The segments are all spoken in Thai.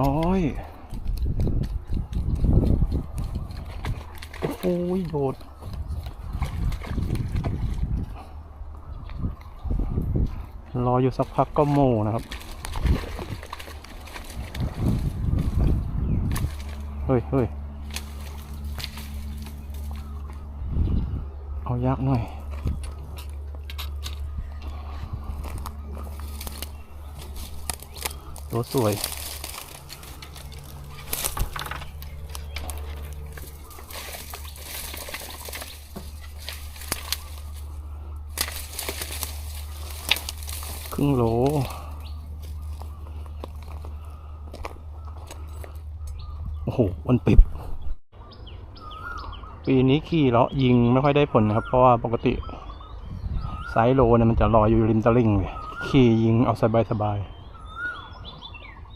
ร้อย โอ้ยโดด รออยู่สักพักก็โมนะครับ เฮ้ยเฮ้ยเอายากหน่อยตัวสวย ครึ่งโลโอ้โหวันปิบ ปีนี้ขี่เลาะยิงไม่ค่อยได้ผลนะครับ เพราะว่าปกติไซโลเนี่ยมันจะลอยอยู่ริมตลิ่งเลยขี่ยิงเอาสบายสบาย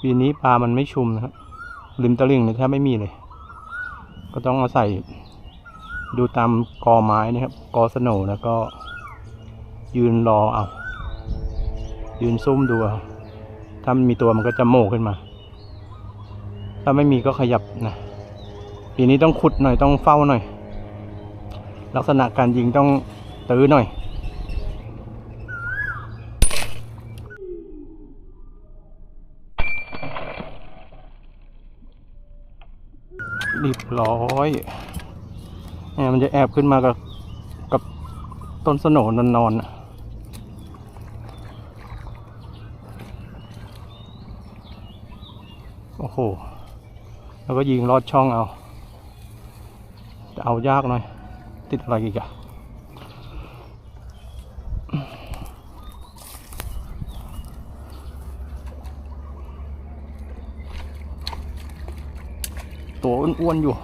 ปีนี้ปลามันไม่ชุมนะครับริมตลิ่งเนี่ยแทบไม่มีเลย ก็ต้องเอาศัยดูตามกอไม้นะครับ กอสโหนแล้วก็ยืนรอเอา ยืนซุ่มดูเอาถ้ามันมีตัวมันก็จะโมขึ้นมา ถ้าไม่มีก็ขยับนะปีนี้ต้องขุดหน่อยต้องเฝ้าหน่อย ลักษณะการยิงต้องตื้อหน่อยรีบร้อยเนี่ยมันจะแอบขึ้นมากับกับต้นสโหนนนอนๆน่ะ โอ้โห แล้วก็ยิงลอดช่องเอา จะเอายากหน่อย ติดอะไรอีกอะตัวอ้วนๆอยู่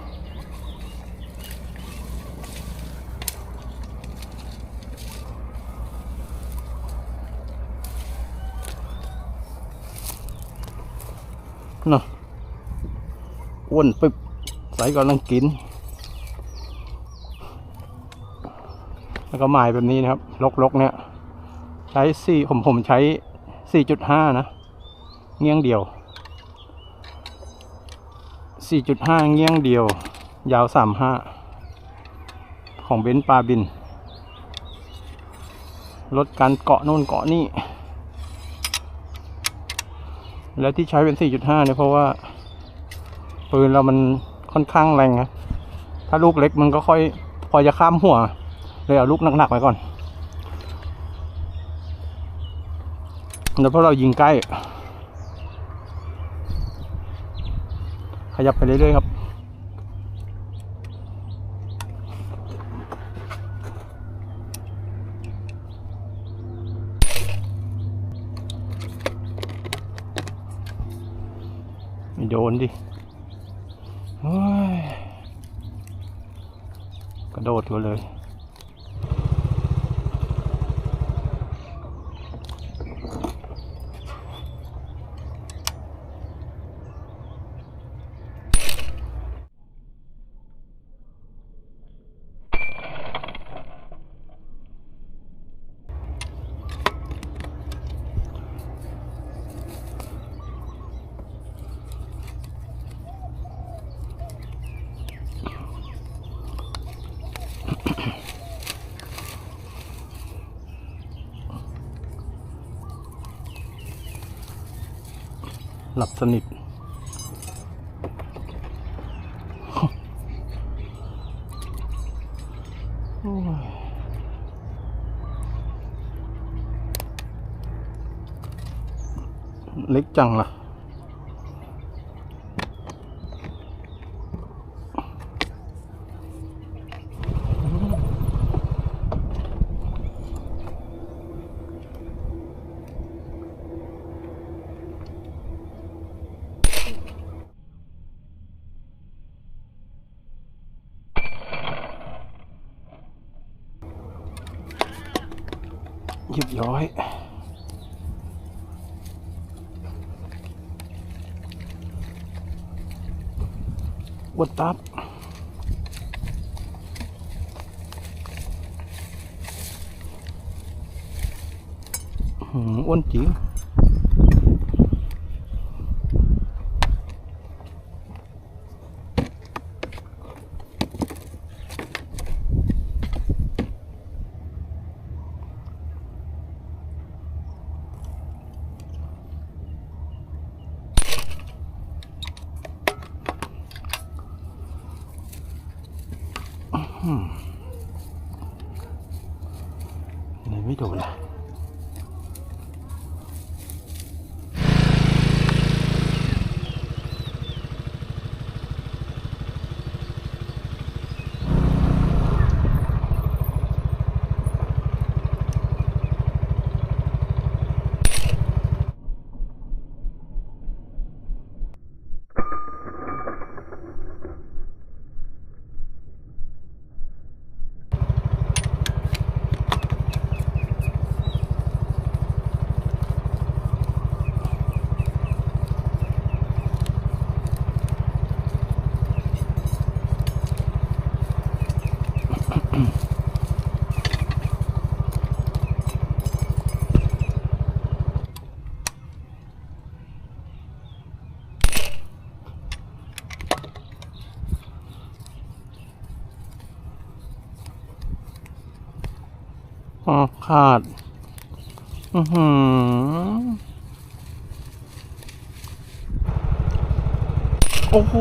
เนาะอ้วนปึ๊บใส่กำลังกิน แล้วก็หมายแบบนี้นะครับ ลกๆเนี่ย ใช้สี่ผมผมใช้สี่จุดห้านะเงี้ยงเดียวสี่จุดห้าเงี้ยงเดียว ยาวสามห้าของเบนซ์ปลาบิน ลดการเกาะโน่นเกาะนี่ แล้วที่ใช้เป็น 4.5 เนี่ยเพราะว่าปืนเรามันค่อนข้างแรงครับ ถ้าลูกเล็กมันก็ค่อยพอจะข้ามหัว เลยเอาลูกหนักๆไว้ก่อน แล้วพอเรายิงใกล้ ขยับไปเรื่อยๆครับ ดนดิกระโดดก็เลย หลับสนิท เล็กจังล่ะ เรียบร้อย อ๋อขาด อือหือ โอ้โห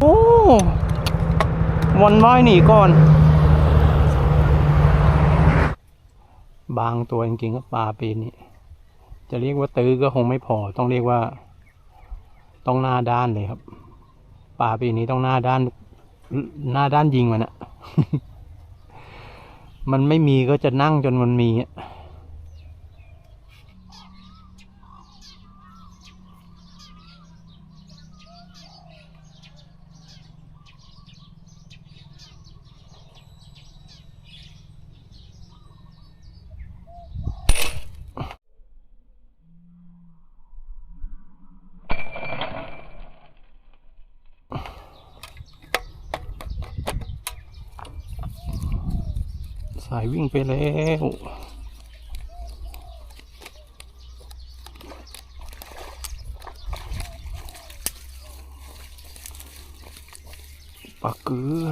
โอ้วันว่ายหนีก่อน บางตัวจริงๆก็ปลาปีนี้ จะเรียกว่าตื้อก็คงไม่พอ ต้องเรียกว่า ต้องหน้าด้านเลยครับ ปลาปีนี้ต้องหน้าด้าน หน้าด้านยิงมันอะมันไม่มีก็จะนั่งจนมันมีอะายวิ่งไปแล้วปลาเกลือ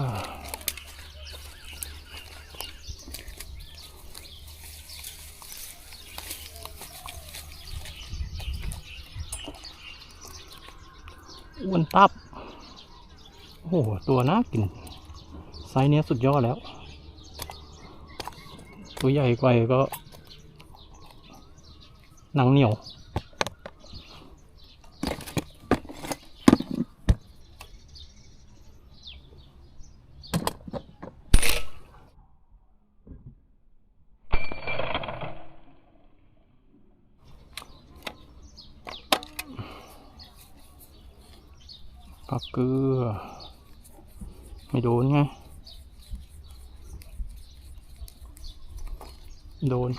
อ้วนตับ โอ้โห ตัวน่ากิน ไซส์เนี้ยสุดยอดแล้ว ตัวใหญ่กว่าก็หนังเหนียวปลาเกลือ ไม่โดนไง โดน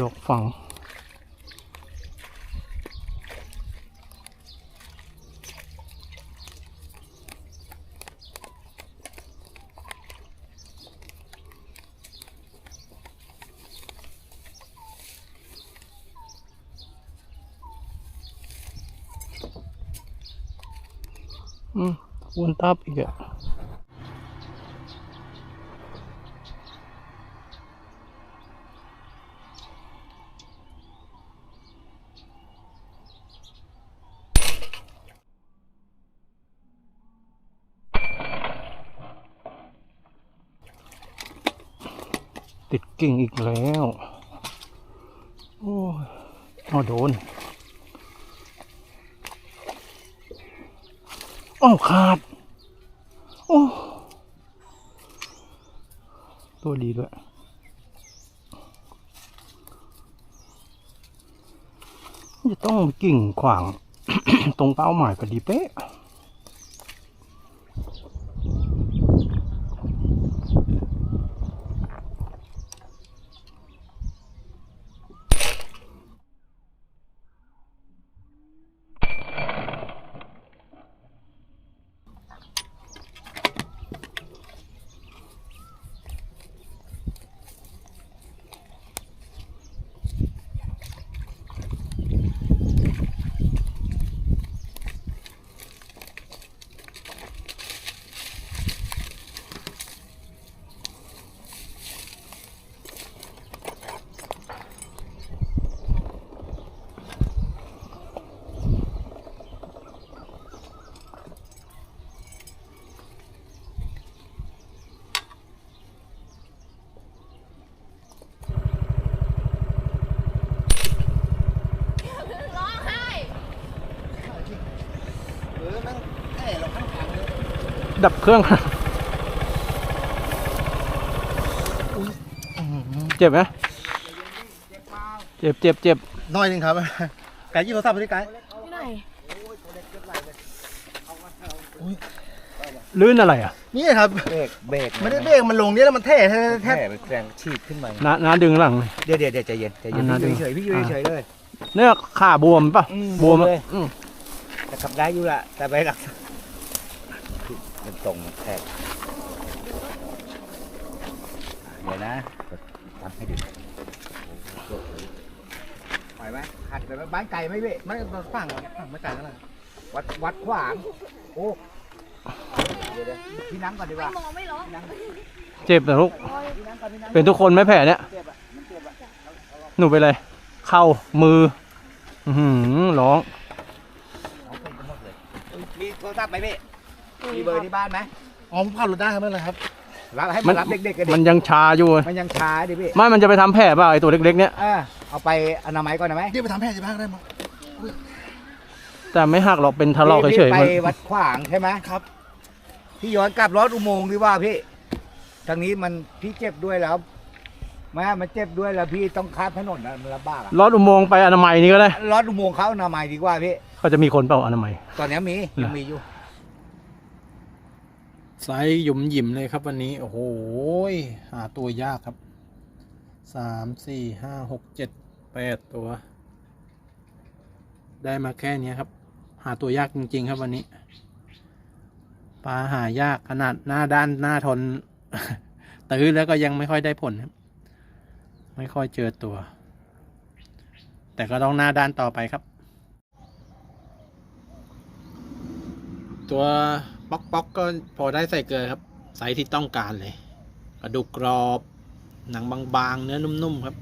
ดอกฝังอืมวนตับอีกอะ ติดกิ่งอีกแล้ว โอ้ยเอาโดนอ้าวขาด โอ้ตัวดีด้วยจะต้องกิ่งขวาง ตรงเป้าหมายพอดีเป๊ะ เครื่องเจ็บไหมเจ็บเจ็บเจ็บน้อยหนึงครับไก่ยี่โทรศัพท์ไปดิไก่ที่ไหนลื่นอะไรอะ นี่ครับเบรกเบรกไม่ได้เบรกมันลงนี่แล้วมันแท้แท้แค่แท้แรงฉีดขึ้นมาน้าน้าดึงหลังเดี๋ยวเดี๋ยวเดี๋ยวใจเย็นใจเย็นอ่าพี่นะอยู่เฉยๆพี่อยู่อ่าเฉยๆเลยเนี่ยขาบวมปะอืมบวมบวมเลยอืมแต่ขับได้อยู่ละแต่ไปหลัก มันตรงแทกเดี๋ยวนะทำให้ดูไหวไหมขัดไปไหมบ้านไก่ไหมพี่ไม่ฝั่งฝั่งไม่ไกลเท่าไหร่วัดวัดขวางโอ้เดี๋ยวเดี๋ยวพี่นั่งก่อนดีกว่ามองไม่หรอพี่นั่งก่อนเจ็บนะลูก พี่นั่งก่อนพี่นั่งเป็นทุกคนไหมแผลเนี่ยเจ็บอะมันเจ็บอะหนูไปนเลย เข้ามือ อือหือร้อง เอาไปหมดเลยมีโทรศัพท์ไหมพี่ มีเบอร์ที่บ้านไหมอ๋อผมขับรถได้ครับไม่เป็นไรครับรับให้มัมานรับเด็กๆกันดิมันยังชาอยู่ มันยังช้าดิพี่ไม่ มันจะไปทำแผลเปล่าไอตัวเล็กๆเนี่ยเออเอาไปอนามัยก่อนได้ไหมเดี๋ยวไปทำแพทย์ที่บ้านก็ได้มั้งแต่ไม่หักหรอกเป็นทะเลาะพี่เฉยไปๆมันวัดขวางใช่ไหมครับ พี่ย้อนกลับรถอุโมงค์ดีกว่าพี่ ทางนี้มันพี่เจ็บด้วยแล้วแม่มันเจ็บด้วยแล้วพี่ต้องข้ามถนนนะมันลำบากอะรถอุโมงค์ไปอนามัยนี่ก็ได้ รถอุโมงค์เขาอนามัยดีกว่าพี่ เขาจะมีคนเปล่าอนามัย ตอนนี้มีเหรอยังมีอยู่ ไซส์หยุมหยิมเลยครับวันนี้ โอ้โหหาตัวยากครับสามสี่ห้าหกเจ็ดแปดตัว ได้มาแค่นี้ครับ หาตัวยากจริง ๆ ครับวันนี้ปลาหายากขนาดหน้าด้านหน้าทนตื้อแล้วก็ยังไม่ค่อยได้ผลครับ ไม่ค่อยเจอตัว แต่ก็ต้องหน้าด้านต่อไปครับ ตัว ป๊อกป๊อกก็พอได้ใส่เกลือครับไซส์ที่ต้องการเลยกระดูกกรอบ หนังบางๆ เนื้อนุ่มๆครับ